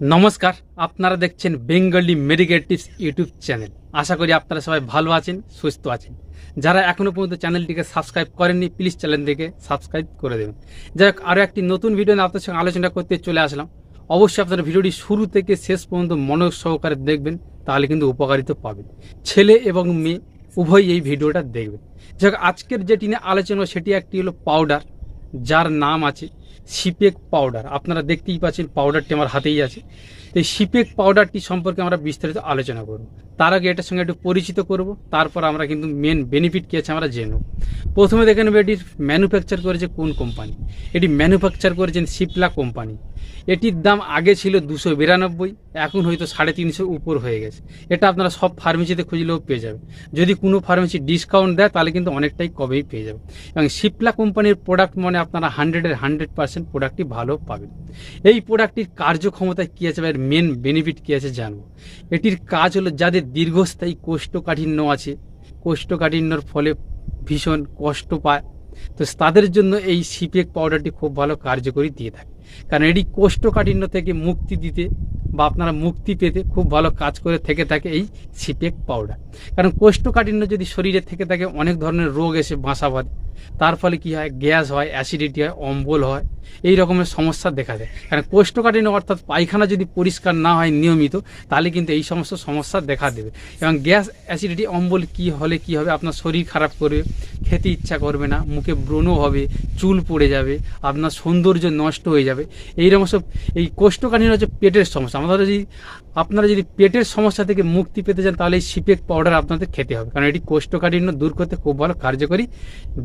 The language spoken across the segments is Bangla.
নমস্কার, আপনারা দেখছেন Bengali medical tips YouTube channel. আশা করি আপনারা সবাই ভালো আছেন, সুস্থ আছেন। যারা এখনও পর্যন্ত চ্যানেলটিকে সাবস্ক্রাইব করেননি, প্লিজ চ্যানেলটিকে সাবস্ক্রাইব করে দেবেন। যাই হোক, আরও একটি নতুন ভিডিও নিয়ে আপনার সঙ্গে আলোচনা করতে চলে আসলাম। অবশ্যই আপনারা ভিডিওটি শুরু থেকে শেষ পর্যন্ত মনোযোগ সহকারে দেখবেন, তাহলে কিন্তু উপকারিতা পাবেন। ছেলে এবং মেয়ে উভয় এই ভিডিওটা দেখবেন। যাই হোক, আজকের যেটি নিয়ে আলোচনা, সেটি একটি হলো পাউডার যার নাম আছে সিপেক পাউডার আপনারা দেখতেই পাচ্ছেন পাউডারটি আমার হাতেই আছে। এই সিপেক পাউডারটি সম্পর্কে আমরা বিস্তারিত আলোচনা করব। তার আগে এটার সঙ্গে একটু পরিচিত করব। তারপর আমরা কিন্তু মেন বেনিফিট কী আছে আমরা জেনে প্রথমে দেখে নেব এটির ম্যানুফ্যাকচার করেছে কোন কোম্পানি এটি ম্যানুফ্যাকচার করেছেন সিপলা কোম্পানি এটির দাম আগে ছিল দুশো বিরানব্বই, এখন হয়তো সাড়ে তিনশো উপর হয়ে গেছে। এটা আপনারা সব ফার্মেসিতে খুঁজলেও পেয়ে যাবেন। যদি কোনো ফার্মেসি ডিসকাউন্ট দেয়, তাহলে কিন্তু অনেকটাই কবেই পেয়ে যাবে এবং সিপলা কোম্পানির প্রোডাক্ট মানে আপনারা হান্ড্রেডের হান্ড্রেড পার্সেন্ট প্রোডাক্টটি ভালো পাবেন। এই প্রোডাক্টটির কার্যক্ষমতায় কী আছে বা এর মেন বেনিফিট কী আছে জানব। এটির কাজ হলো যাদের দীর্ঘস্থায়ী কোষ্ঠকাঠিন্য আছে, কোষ্ঠকাঠিন্যর ফলে ভীষণ কষ্ট পায় তো তাদের জন্য এই সিপেক পাউডারটি খুব ভালো কার্যকরী দিয়ে থাকে। কারণ এটি কোষ্ঠকাঠিন্য থেকে মুক্তি দিতে বা আপনারা মুক্তি পেতে খুব ভালো কাজ করে থেকে থাকে এই সিপেক পাউডার কারণ কোষ্ঠকাঠিন্য যদি শরীরে থেকে থাকে, অনেক ধরনের রোগ এসে বাসা বাঁধে। তার ফলে কি হয়? গ্যাস হয় অ্যাসিডিটি হয়, অম্বল হয়, এই রকমের সমস্যা দেখা যায় কারণ কোষ্ঠকাঠিন্য অর্থাৎ পায়খানা যদি পরিষ্কার না হয় নিয়মিত, তাহলে কিন্তু এই সমস্ত সমস্যা দেখা দেবে। এবং গ্যাস অ্যাসিডিটি অম্বল কি হলে কি হবে? আপনার শরীর খারাপ করবে খেতে ইচ্ছা করবে না, মুখে ব্রণ হবে, চুল পড়ে যাবে, আপনার সৌন্দর্য নষ্ট হয়ে যাবে। এইরকম সব, এই কোষ্ঠকাঠিন্য হচ্ছে পেটের সমস্যা। আমাদের যদি, আপনারা যদি পেটের সমস্যা থেকে মুক্তি পেতে চান, তাহলে এই সিপেক পাউডার আপনাদের খেতে হবে। কারণ এটি কোষ্ঠকাঠিন্য দূর করতে খুব ভালো কার্যকরী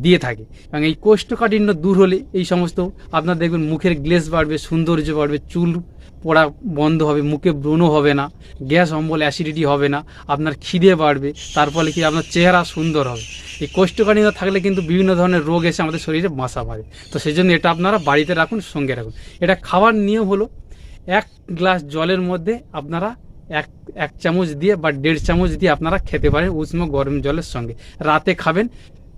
দিয়ে থাকে। এবং এই কোষ্ঠকাঠিন্য দূর হলে এই সমস্ত, আপনার দেখবেন মুখের গ্লেস বাড়বে, সৌন্দর্য বাড়বে, চুল পড়া বন্ধ হবে, মুখে ব্রণ হবে না, গ্যাস, অম্বল অ্যাসিডিটি হবে না, আপনার খিদে বাড়বে, তার ফলে কি আপনার চেহারা সুন্দর হবে। এই কোষ্ঠকাঠিন্য থাকলে কিন্তু বিভিন্ন ধরনের রোগ এসে আমাদের শরীরে বাসা বাঁধে। তো সেই জন্য এটা আপনারা বাড়িতে রাখুন, সঙ্গে রাখুন। এটা খাওয়ার নিয়ম হলো, এক গ্লাস জলের মধ্যে আপনারা এক এক চামচ দিয়ে বা দেড় চামচ দিয়ে আপনারা খেতে পারেন উষ্ণ গরম জলের সঙ্গে। রাতে খাবেন,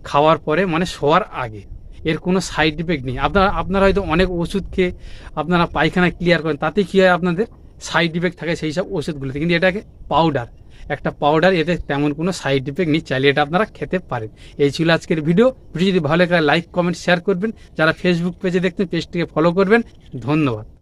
খাওয়ার পরে মানে শোয়ার আগে। এর কোনো সাইড ইফেক্ট নেই। আপনারা আপনারা হয়তো অনেক ওষুধ খেয়ে আপনারা পায়খানা ক্লিয়ার করেন, তাতে কী হয় আপনাদের সাইড ইফেক্ট থাকে সেই সব ওষুধগুলোতে। কিন্তু এটাকে পাউডার একটা পাউডার এতে তেমন কোনো সাইড ইফেক্ট নেই, চাইলে এটা আপনারা খেতে পারেন। এই ছিল আজকের ভিডিও ভিডিও যদি ভালো লাগে লাইক কমেন্ট শেয়ার করবেন। যারা ফেসবুক পেজে দেখতেন পেজটিকে ফলো করবেন। ধন্যবাদ।